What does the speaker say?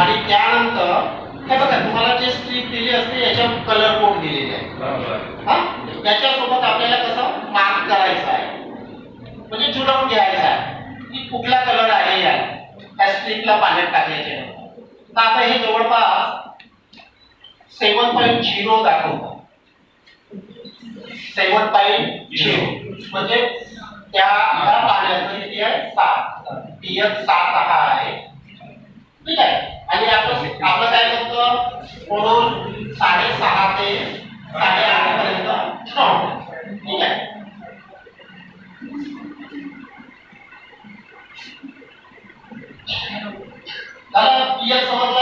आणि त्यानंतर हे बघा तुम्हाला जे स्ट्रीप दिली असते याच्यावर कलर कोड दिलेले आहे. हा त्याच्यासोबत आपल्याला कसं मार्क करायचं आहे. म्हणजे जुळवून घ्यायचं आहे. की कुठला कलर आहे या? त्या स्ट्रीपला पाण्यात टाकल्याचे तर आता हे जवळपास सेवन पॉईंट झिरो दाखवतं. सेवन पॉईंट झिरो म्हणजे त्या पाण्याचं किती आहे सात. पीएच सात ठीक आहे आणि आपण आपलं काय म्हणतं म्हणून साडेसहा ते साडेआठ पर्यंत ठेवतो. ठीक आहे झालं पीएच समजलं